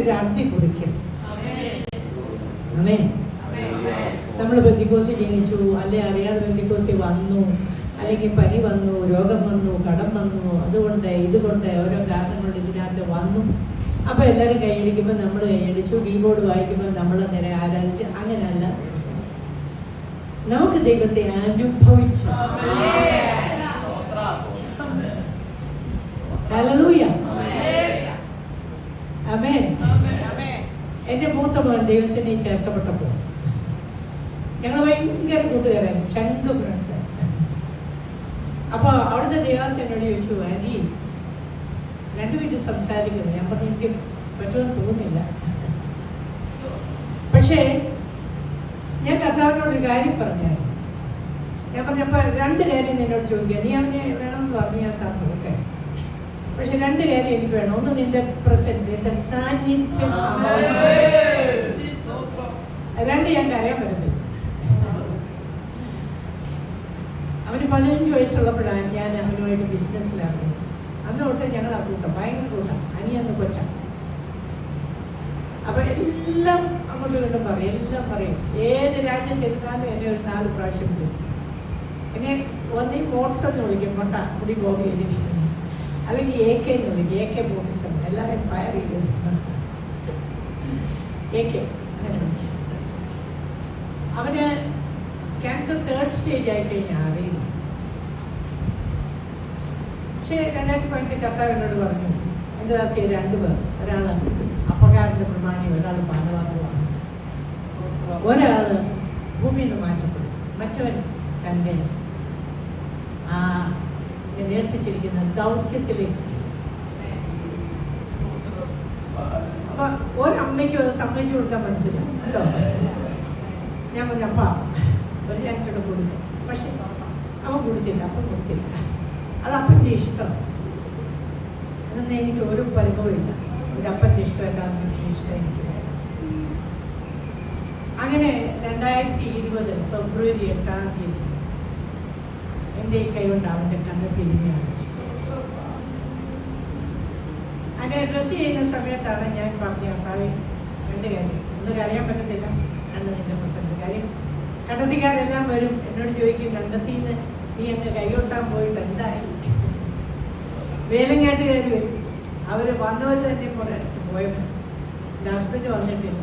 ഒരു അർത്ഥി കുറിക്കും. അമേ നമ്മൾ ബന്ധിക്കോസി ജനിച്ചു അല്ലെ അറിയാതെ ബന്ധിക്കോസി വന്നു അല്ലെങ്കിൽ പനി വന്നു രോഗം വന്നു കടം വന്നു അതുകൊണ്ട് ഇതുകൊണ്ട് ഓരോ കാരണം കൊണ്ട് ഇതിനകത്ത് വന്നു. അപ്പൊ എല്ലാവരും കൈയടിക്കുമ്പോൾ നമ്മൾ കൈയടിച്ചു കീബോർഡ് വായിക്കുമ്പോൾ നമ്മൾ നേരെ ആരാധിച്ച് അങ്ങനെയല്ല. നമുക്ക് ദൈവത്തെ അനുഭവിച്ചു? ഹല്ലേലൂയ. ആമേൻ. എന്റെ മൂത്ത മോൻ ദൈവസിനെ ചേർക്കപ്പെട്ടപ്പോൾ ഞങ്ങൾ ഭയങ്കര കൂട്ടുകാരൻ ചങ്ക് ഫ്രണ്ട്സ് അപ്പൊ അവിടുത്തെ ദേവാസ് എന്നോട് ചോദിച്ചു ആന്റി രണ്ടു മിനിറ്റ് സംസാരിക്കുന്നു ഞാൻ പറഞ്ഞു എനിക്ക് പറ്റുമെന്ന് തോന്നുന്നില്ല. പക്ഷേ ഞാൻ കർത്താവിനോട് ഒരു കാര്യം പറഞ്ഞായിരുന്നു. ഞാൻ പറഞ്ഞപ്പോ രണ്ട് കാര്യം എന്നോട് ചോദിക്കുക. നീ അവനെ വേണമെന്ന് പറഞ്ഞു ഞാൻ തന്നു പക്ഷെ രണ്ട് കാര്യം എനിക്ക് വേണം. ഒന്ന് നിന്റെ പ്രസൻസ് എന്റെ സാന്നിധ്യം രണ്ട് ഞാൻ കരയാൻ പറ്റത്തില്ല. അവന് പതിനഞ്ച് വയസ്സുള്ളപ്പോഴാണ് ഞാൻ അവനുമായിട്ട് ബിസിനസ്സിലാകുന്നത് അന്ന് തൊട്ട് ഞങ്ങൾ ആ കൂട്ടം ഭയങ്കര കൂട്ടം. അനിയന്ന് കൊച്ച അപ്പൊ എല്ലാം അങ്ങോട്ടും ഇങ്ങോട്ടും പറയും എല്ലാം പറയും. ഏത് രാജ്യം ഇരുന്നാലും എന്നെ ഒരു നാല് പ്രാവശ്യം വിളിക്കും. എന്നെ ഒന്നീ മോട്സ് എന്ന് വിളിക്കും മുട്ട കുടി ബോബി ചെയ്തിരിക്കുന്നു അല്ലെങ്കിൽ എ കെ എന്ന് വിളിക്കും എ കെ ബോട്ടിസം എല്ലാവരും ഫയർ ചെയ്തു. എ കെ അവന് ക്യാൻസർ തേർഡ് സ്റ്റേജ് ആയി കഴിഞ്ഞാൽ അറിയുന്നു പക്ഷേ രണ്ടായിരത്തി പതിനെട്ട് കർത്താവ് എന്നോട് പറഞ്ഞു എന്റെ ദാസിയെ രണ്ടുപേർ ഒരാൾ അപകാരന്റെ പ്രമാണി ഒരാൾ പാനവാദമാണ് ഒരാൾ ഭൂമിയിൽ നിന്ന് മാറ്റപ്പെടും. മറ്റവൻ തന്റെ ആ ഞാൻ ഏൽപ്പിച്ചിരിക്കുന്ന ദൗത്യത്തിലേക്ക്. അപ്പൊ ഒരമ്മയ്ക്കും അത് സമ്മതിച്ചു കൊടുക്കാൻ മനസ്സില്ല കേട്ടോ ഞാൻ പറഞ്ഞു അപ്പ ഒരു ചാൻസ് കൂടെ കൊടുക്കും. പക്ഷെ അവൻ കൊടുത്തില്ല അപ്പം കൊടുത്തില്ല. അത് അപ്പന്റെ ഇഷ്ടം. അതൊന്നും എനിക്ക് ഒരു പരിഭവമില്ല എന്റെ അപ്പന്റെ ഇഷ്ടമല്ല അമ്മന്റെ ഇഷ്ടം എനിക്ക് അങ്ങനെ രണ്ടായിരത്തി ഇരുപത് ഫെബ്രുവരി എട്ടാം തീയതി എന്റെ ഈ കൈ കൊണ്ട് അവന്റെ കണ്ണ് തിരിഞ്ഞു കാണിച്ചു. അങ്ങനെ ഡ്രസ്സ് ചെയ്യുന്ന സമയത്താണ് ഞാൻ പറഞ്ഞ കർത്താവെ രണ്ട് കാര്യം. ഒന്ന് കരയാൻ പറ്റത്തില്ല രണ്ട് നിന്റെ പ്രസന്റ് കാര്യം കണ്ടെത്തിക്കാരെല്ലാം വരും. എന്നോട് ചോദിക്കും കണ്ടെത്തിന്ന് നീ അങ്ങ് കൈകൊട്ടാൻ പോയിട്ട് എന്തായി? വേലങ്ങാട്ടുകാർ വരും. അവർ വന്നവർ തന്നെ കുറെ പോയത് ഹസ്ബൻഡ് വന്നിട്ടില്ല.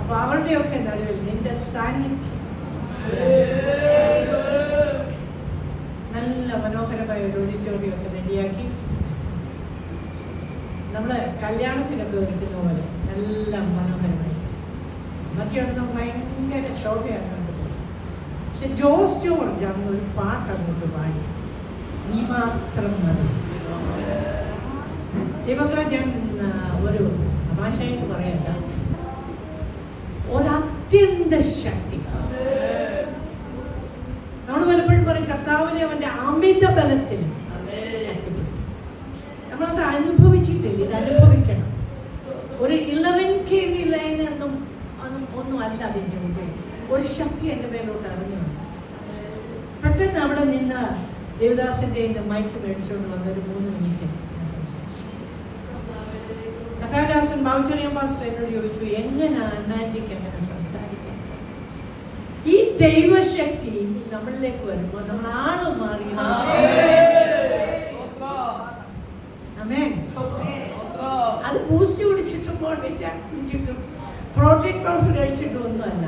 അപ്പൊ അവരുടെയൊക്കെ നടുവിൽ നിന്റെ സാന്നിധ്യം. നല്ല മനോഹരമായ ഒരു ഓഡിറ്റോറിയം ഒക്കെ റെഡിയാക്കി നമ്മൾ കല്യാണത്തിനൊക്കെ ഒരുക്കുന്ന പോലെ നല്ല മനോഹരമായി. മറ്റേ ഭയങ്കര ശോഭയാണ് കണ്ടത്. പക്ഷെ ജോസ് ജോർജ് അന്ന് ഒരു പാട്ട് അങ്ങോട്ട് പാടി. നീ മാത്രം മതി. ദൈവങ്ങളെ ഞാൻ ഒരു തമാശയായിട്ട് പറയല്ല ഒരത്യന്ത ശക്തി നമ്മൾ പലപ്പോഴും പറയും കർത്താവിനെ അവന്റെ അമിത ബലത്തിൽ നമ്മളത് അനുഭവിച്ചിട്ടില്ല ഇത് അനുഭവിക്കണം. ഒരു ഇലവൻ കെ വി ലൈൻ എന്നും ഒന്നും ഒന്നും അല്ല അതിന്റെ മുമ്പേ ഒരു ശക്തി എന്റെ മേലോട്ട് അറിഞ്ഞു പെട്ടെന്ന് അവിടെ നിന്ന് ദേവദാസിന്റെ മൈക്ക് മേടിച്ചുകൊണ്ട് വന്ന ഒരു മൂന്ന് മിനിറ്റ് ഞാൻ സംസാരിച്ചു. കഥാദാസൻ ബാബുചെറിയ മാസ്റ്റർ എന്നോട് ചോദിച്ചു എങ്ങനെ അന്നാന്റിക്ക് അങ്ങനെ ദൈവശക്തി നമ്മളിലേക്ക് വരുമ്പോൾ നമ്മൾ ആൾ മാറി. അത് ബൂസ്റ്റ് കുടിച്ചിട്ടും കുടിച്ചിട്ടും പ്രോട്ടീൻ പൗഡർ കഴിച്ചിട്ടും ഒന്നുമല്ല.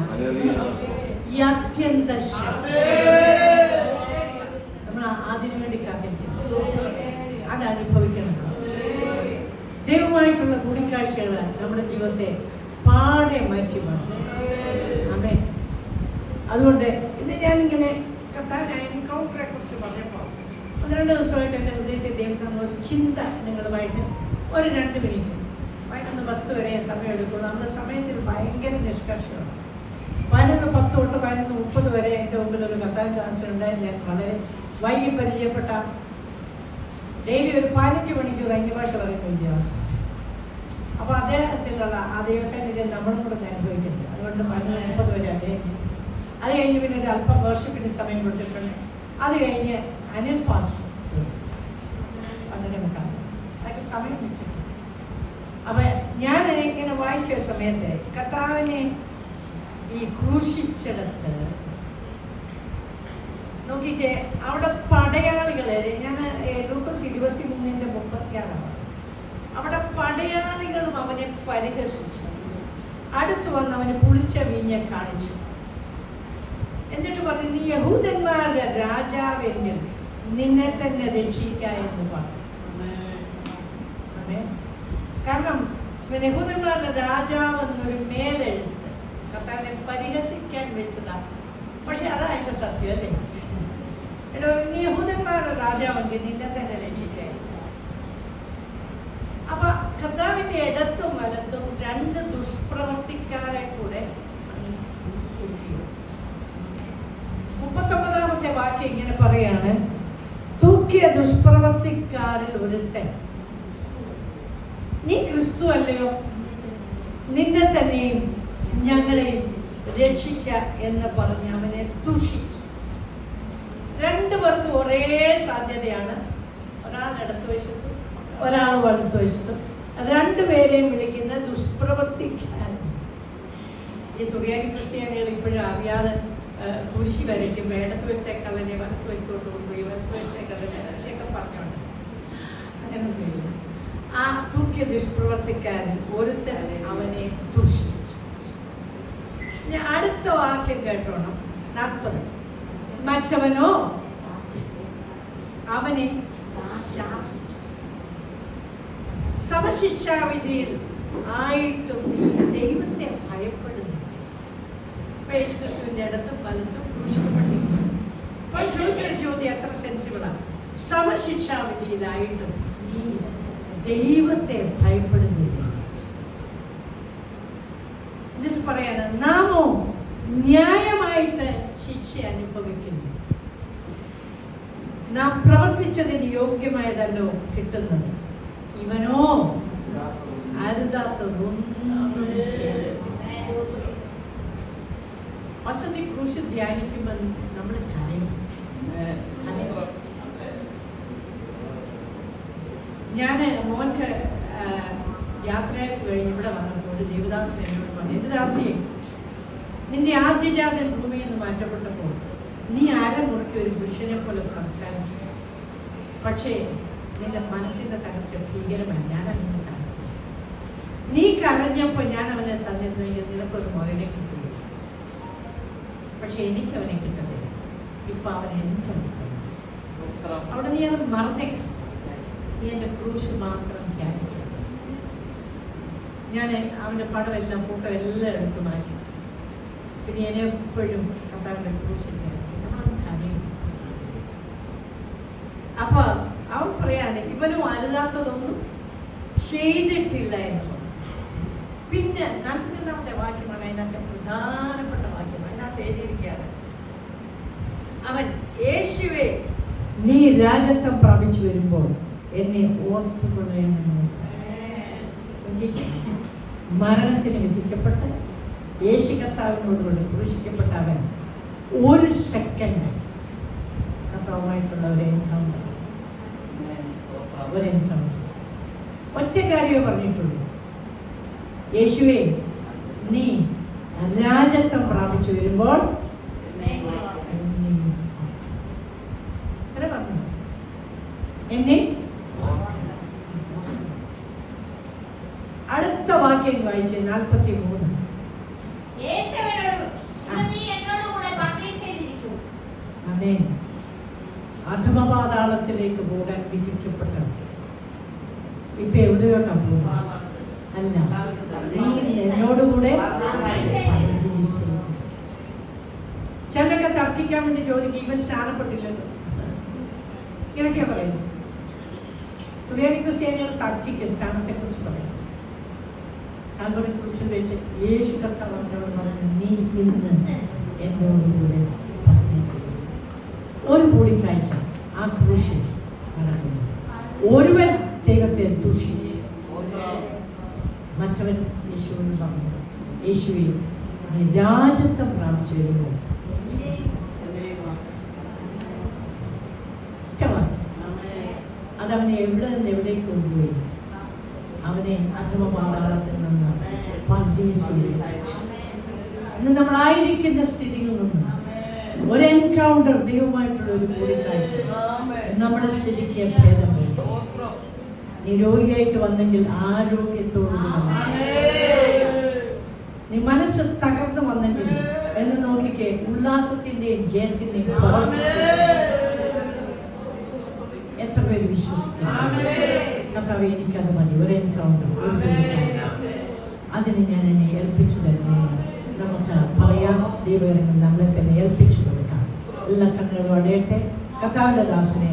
ഈ അത്യന്ത നമ്മൾ അതിനു വേണ്ടി കാത്തിരിക്കുന്നു. അത് അനുഭവിക്കണം. ദൈവമായിട്ടുള്ള കൂടിക്കാഴ്ചകൾ നമ്മുടെ ജീവിതത്തെ പാടെ മാറ്റി മാറ്റും അമേ അതുകൊണ്ട് ഇന്ന് ഞാനിങ്ങനെ കർത്താവിനായ എൻകൗണ്ടറെ കുറിച്ച് പറഞ്ഞപ്പോൾ ഒന്ന് രണ്ട് ദിവസമായിട്ട് എന്റെ ഹൃദയത്തിൽ ദൈവം ഒരു ചിന്ത നിങ്ങളുമായിട്ട് ഒരു രണ്ട് മിനിറ്റ്. പതിനൊന്ന് പത്ത് വരെ സമയം എടുക്കുള്ളൂ. നമ്മുടെ സമയത്തിൽ ഭയങ്കര നിഷ്കർഷമാണ് പതിനൊന്ന് പത്ത് തൊട്ട് പതിനൊന്ന് മുപ്പത് വരെ എന്റെ മുമ്പിൽ ഒരു കർത്താവ് ക്ലാസ് ഉണ്ടായി ഞാൻ വളരെ വൈകി പരിചയപ്പെട്ട ഡെയിലി ഒരു പതിനഞ്ച് മണിക്കൂർ അന്യഭാഷ പറയുന്ന വിദ്യാഭ്യാസം അപ്പോൾ അദ്ദേഹത്തിലുള്ള ആ ദൈവസാന്നിധ്യം നമ്മളും കൂടെ അനുഭവിക്കുന്നുണ്ട്. അതുകൊണ്ട് പതിനൊന്ന് മുപ്പത് വരെ അദ്ദേഹം അത് കഴിഞ്ഞ് പിന്നെ ഒരു അല്പം വർഷപ്പിന് സമയം കൊടുത്തിട്ടുണ്ട്. അത് കഴിഞ്ഞ് അനിൽ പാസ്റ്റർ പന്ത്രണ്ട് മുക്കാൽ അതൊക്കെ സമയം വെച്ചിട്ടുണ്ട്. ഇങ്ങനെ വായിച്ച സമയത്ത് കർത്താവിനെ ഈ ക്രൂശിച്ചിടത്ത് നോക്കിക്കേ അവിടെ പടയാളികളെ ഞാൻ ലൂക്കോസ് ഇരുപത്തി മൂന്നിന്റെ മുപ്പത്തിയാറാണ് അവിടെ പടയാളികളും അവനെ പരിഹസിച്ചു. അടുത്ത് വന്ന് അവന് പുളിച്ച വീഞ്ഞ കാണിച്ചു. എന്നിട്ട് പറഞ്ഞു നീ യഹൂദന്മാരുടെ രാജാവെങ്കിൽ നിന്നെ തന്നെ രക്ഷിക്ക എന്ന് പറഞ്ഞു. കാരണം യഹൂദന്മാരുടെ രാജാവ് എന്നൊരു മേലെഴുത്ത് കർത്താവിനെ പരിഹസിക്കാൻ വെച്ചതാ പക്ഷെ അതാ അതിന്റെ സത്യം അല്ലേ? എടോ നീ യഹൂദന്മാരുടെ രാജാവെങ്കിൽ നിന്നെ തന്നെ രക്ഷിക്കാൻ അപ്പൊ കർത്താവിന്റെ ഇടത്തും വലത്തും രണ്ട് ദുഷ്പ്രവർത്തിക്കാരെ കൂടെ തൂക്കി. മുപ്പത്തൊമ്പതാമത്തെ വാക്യം ഇങ്ങനെ പറയാണ് തൂക്കിയ ദുഷ്പ്രവർത്തിക്കാരിൽ ഒരുത്തൻ. നീ ക്രിസ്തു അല്ലയോ? നിന്നെ തന്നെയും ഞങ്ങളെയും രക്ഷിക്ക എന്ന് പറഞ്ഞ് അവനെ ദുഷിച്ചു. രണ്ടുപേർക്കും ഒരേ സാധ്യതയാണ്. ഒരാൾ ഇടത്ത് വശത്തും ഒരാൾ വലത്ത് വശത്തും രണ്ടുപേരെയും വിളിക്കുന്ന ദുഷ്പ്രവർത്തിക്കാൻ ഈ സുറിയാനി ക്രിസ്ത്യാനികൾ ഇപ്പോഴും അറിയാതെ കുരിശി വരയ്ക്കും ഇടത്ത് വശത്തെ കള്ളനെ വലത്ത് വശത്തോട്ട് കൊണ്ടുപോയി വലത്ത് വശത്തെ കള്ളനെ അതിലൊക്കെ പറഞ്ഞോണ്ട് അങ്ങനൊന്നുമില്ല ആ തൂക്കിയ ദുഷ്പ്രവർത്തിക്കാരൻ ഒരുത്തൻ അവനെ ദുഷിച്ചു. ഇനി അടുത്ത വാക്യം കേട്ടോണം. നാൽപ്പത്. മറ്റവനോ അവനെ ശാസിച്ചു. സമശിക്ഷാവിധിയിൽ ആയിട്ടും ദൈവത്തെ ഇപ്പൊ യേശുക്രിസ്തുവിന്റെ അടുത്ത് വലത്തും ക്രൂശിക്കപ്പെട്ടിരിക്കുന്നു അപ്പൊ ചോദിച്ചൊരു ചോദ്യം എത്ര സെൻസിബിളാണ് സമശിക്ഷാവിധിയിലായിട്ടും നീ ദൈവത്തെ ഭയപ്പെടുന്നില്ല. എന്നിട്ട് പറയാണ് നാമോ ന്യായമായിട്ട് ശിക്ഷ അനുഭവിക്കുന്നു. നാം പ്രവർത്തിച്ചതിന് യോഗ്യമായതല്ലോ കിട്ടുന്നത്. ഇവനോ? അരുതാത്തതൊന്നും. വസതി ക്രൂശ് ധ്യാനിക്കുമ്പോൾ നമ്മൾ കരയും. ഞാൻ മോന്റെ യാത്ര കഴിഞ്ഞ് ഇവിടെ വന്നപ്പോൾ ദേവദാസൻ എന്നോട് പറഞ്ഞു എന്റെ ദാസിയെ? നിന്റെ ആദ്യജാതൻ ഭൂമിയിൽ നിന്ന് മാറ്റപ്പെട്ടപ്പോൾ നീ അരമുറുക്കി ഒരു പുരുഷനെ പോലെ സംസാരിച്ചു. പക്ഷേ നിന്റെ മനസ്സിന്റെ തകർച്ച ഭീകരമായി ഞാൻ അങ്ങനെ നീ കരഞ്ഞപ്പോൾ ഞാൻ അവനെ തന്നിരുന്നെങ്കിൽ നിനക്കൊരു മകനെ കിട്ടുകയും പക്ഷെ എനിക്ക് അവനെ കിട്ടത്തില്ല. ഇപ്പൊ അവൻ എന്റെ. അവിടെ നീ അത് മറന്നേക്ക നീ എന്റെ ക്രൂശ് മാത്രം ഞാൻ ഞാൻ പടം എല്ലാം ഫോട്ടോ എല്ലാം എടുത്ത് മാറ്റി. പിന്നെ ഞാൻ എപ്പോഴും കർത്താവിന്റെ ക്രൂശ് ധ്യാനിക്കും. നമ്മളത് കരയും അപ്പൊ അവൻ പറയാണ് ഇവനും അരുതാത്തതൊന്നും ചെയ്തിട്ടില്ല എന്നുള്ളത്. പിന്നെ നാൽപ്പത്തിരണ്ടാമത്തെ വാക്യമാണ് അതിനകത്തെ പ്രധാനപ്പെട്ട വാക്യം അതിനകത്ത് എഴുതിയിരിക്കുകയാണ് അവൻ യേശുവേ. നീ രാജ്യത്വം പ്രാപിച്ചു വരുമ്പോൾ എന്നെ ഓർത്തുകൊള്ളണമെന്ന് മരണത്തിന് വിധിക്കപ്പെട്ട് യേശു കർത്താവിനോടുകൂടി ക്രൂശിക്കപ്പെട്ട അവൻ ഒരു സെക്കൻഡ് കർത്താവുമായിട്ടുള്ള ഒരു എൻകൗണ്ടർ ഒരു എൻകൗണ്ടർ ഒറ്റ കാര്യമേ പറഞ്ഞിട്ടുള്ളൂ. യേശുവേ നീ രാജത്വം പ്രാപിച്ചു വരുമ്പോൾ എന്നെ ഇത്ര പറഞ്ഞു എന്നെ അടുത്ത വാക്യം വായിച്ചേ നാൽപ്പത്തി മൂന്ന് അധമപാതാളത്തിലേക്ക് പോകാൻ വിധിക്കപ്പെട്ടവർ ഇപ്പൊ എവിടെയോട്ടാ പോകുക അല്ല. നീ എന്നോടുകൂടെ. ചിലരൊക്കെ തർക്കിക്കാൻ വേണ്ടി ചോദിക്കും ഇവൻ സ്നാനപ്പെട്ടില്ലല്ലോ? ഇങ്ങനെയൊക്കെയാ പറയുന്നത്. സുറിയാനി ക്രിസ്ത്യാനികൾ തർക്കിക്ക് സ്ഥാനത്തെ കുറിച്ച് പറയും കാൽവറി കുറിച്ച് വെച്ച് യേശു കർത്താവ് അവനോട് പറഞ്ഞു നീ ഇന്ന് എന്നോടുകൂടെ പരദീസയിൽ." ഒരു കൂടിക്കാഴ്ച ആ ക്രൂശിൽ നടക്കുന്നു ഒരുവൻ ദൈവത്തെ ദൂഷിച്ചു. മറ്റവൻ യേശുവിന് പറഞ്ഞു യേശുവിൽ നീ പ്രാപിച്ചു ഒറ്റവാക്ക്. അതവനെ എവിടെ നിന്ന് എവിടേക്ക് കൊണ്ടുപോയി? അവനെ ലഭിച്ചു ഇന്ന് നമ്മളായിരിക്കുന്ന സ്ഥിതിയിൽ നിന്ന് ഒരു എൻകൗണ്ടർ ദൈവമായിട്ടുള്ള ഒരു കൂടിക്കാഴ്ച. നമ്മുടെ സ്ഥിതിക്ക് ഭേദം. നീ രോഗിയായിട്ട് വന്നെങ്കിൽ ആരോഗ്യത്തോടുകൂടി വരണം. നീ മനസ്സ് തകർന്നു വന്നെങ്കിൽ എന്ന് നോക്കിക്കേ ഉല്ലാസത്തിന്റെയും ജയത്തിന്റെയും എത്ര പേര് വിശ്വസിക്കുന്നു? കർത്താവ് എനിക്കത് മതി. ഒരു എൻകൗണ്ടർ ഒരു അതിന് ഞാൻ എന്നെ ഏൽപ്പിച്ചു തന്നെ. നമുക്ക് പറയാം ദൈവം നമ്മളെ തന്നെ ഏൽപ്പിച്ചു കൊടുക്കാം. എല്ലാ കണ്ണുകളും അടയട്ടെ. കർത്താവിന്റെ ദാസനെ